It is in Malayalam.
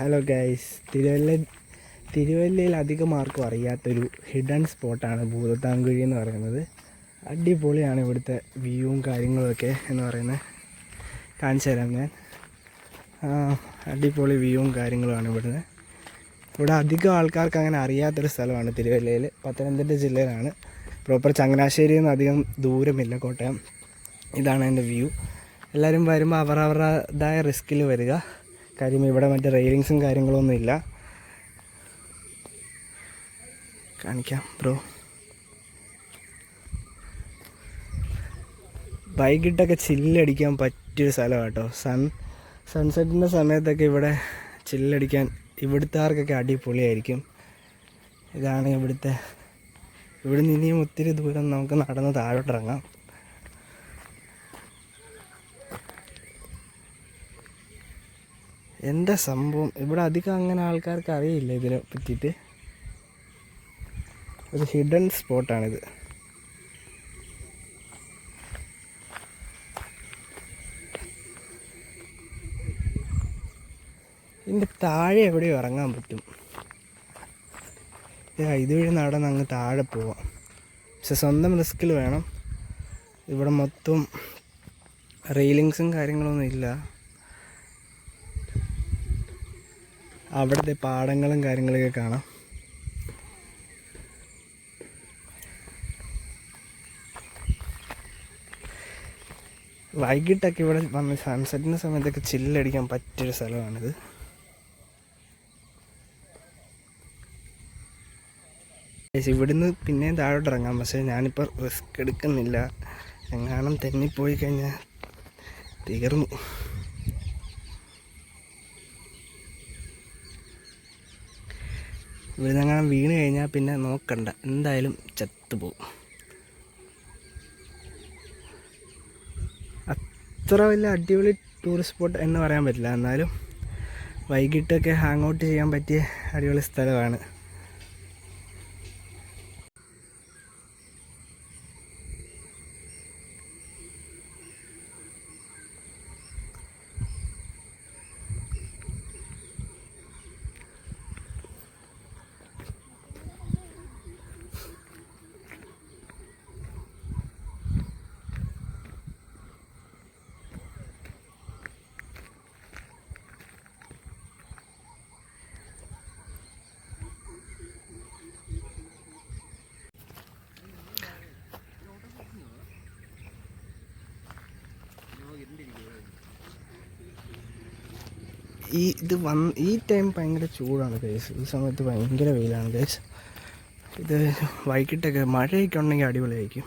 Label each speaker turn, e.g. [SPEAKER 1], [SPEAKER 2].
[SPEAKER 1] ഹലോ ഗൈസ് തിരുവല്ല തിരുവല്ലയിൽ അധികം ആർക്കും അറിയാത്തൊരു ഹിഡൻ സ്പോട്ടാണ് ഭൂതത്താങ്കുഴി എന്ന് പറയുന്നത്. അടിപൊളിയാണ് ഇവിടുത്തെ വ്യൂവും കാര്യങ്ങളുമൊക്കെ എന്ന് പറയുന്നത് കാണിച്ചു തരാം ഞാൻ. അടിപൊളി വ്യൂവും കാര്യങ്ങളുമാണ് ഇവിടുന്ന്. ഇവിടെ അധികം ആൾക്കാർക്ക് അങ്ങനെ അറിയാത്തൊരു സ്ഥലമാണ് തിരുവല്ലയിൽ. പത്തനംതിട്ട ജില്ലയിലാണ്. പ്രോപ്പർ ചങ്ങനാശ്ശേരിയിൽ നിന്ന് അധികം ദൂരമില്ല കോട്ടയം. ഇതാണ് എന്റെ വ്യൂ എല്ലാവരും വരുമ്പോൾ അവർ അവരുടേതായ റിസ്കിൽ വരിക. കാര്യം ഇവിടെ മറ്റേ റെയിലിങ്സും കാര്യങ്ങളൊന്നും ഇല്ല. കാണിക്കാം ബ്രോ വൈകിട്ടൊക്കെ ചില്ലടിക്കാൻ പറ്റിയൊരു സ്ഥലമാണ് കേട്ടോ സൺ സൺസെറ്റിന്റെ സമയത്തൊക്കെ ഇവിടെ ചില്ലടിക്കാൻ ഇവിടുത്തെ ആർക്കൊക്കെ അടിപൊളിയായിരിക്കും. ഇതാണ് ഇവിടുത്തെ ഇവിടെ നിന്ന് ഇനിയും ഒത്തിരി ദൂരം നമുക്ക് നടന്ന് താഴോട്ടിറങ്ങാം. എന്താ സംഭവം? ഇവിടെ അധികം അങ്ങനെ ആൾക്കാർക്ക് അറിയില്ല ഇതിനെ പറ്റിയിട്ട്. ഒരു ഹിഡൻ സ്പോട്ടാണിത് ഇതിന്റെ താഴെ എവിടെയോ ഇറങ്ങാൻ പറ്റും. ഇതുവഴി നടന്ന് അങ്ങ് താഴെ പോവാം. പക്ഷെ സ്വന്തം റിസ്കിൽ വേണം. ഇവിടെ മൊത്തം റെയിലിങ്സും കാര്യങ്ങളൊന്നും ഇല്ല. അവിടുത്തെ പാടങ്ങളും കാര്യങ്ങളൊക്കെ കാണാം. വൈകിട്ടൊക്കെ ഇവിടെ വന്ന് സൺസെറ്റിന്റെ സമയത്തൊക്കെ ചില്ലടിക്കാൻ പറ്റിയൊരു സ്ഥലമാണിത്. ഇവിടുന്ന് പിന്നെയും താഴോട്ട് ഇറങ്ങാം. പക്ഷേ ഞാനിപ്പോൾ റിസ്ക് എടുക്കുന്നില്ല. എങ്ങാനും തെന്നിപ്പോയി കഴിഞ്ഞാൽ തീർന്നു. ഇവിടുന്ന് അങ്ങനെ വീണ് കഴിഞ്ഞാൽ പിന്നെ നോക്കണ്ട. എന്തായാലും ചത്തുപോകും അത്ര വലിയ അടിപൊളി ടൂറിസ്റ്റ് സ്പോട്ട് എന്ന് പറയാൻ പറ്റില്ല. എന്നാലും വൈകിട്ടൊക്കെ ഹാങ് ഔട്ട് ചെയ്യാൻ പറ്റിയ അടിപൊളി സ്ഥലമാണ്. ഈ ഇത് വന്ന് ഈ ടൈം ഭയങ്കര ചൂടാണ് കേസ് ഈ സമയത്ത് ഭയങ്കര വെയിലാണ് കേസ് ഇത് വൈകിട്ടൊക്കെ മഴയൊക്കെ ഉണ്ടെങ്കിൽ അടിപൊളിയായിരിക്കും.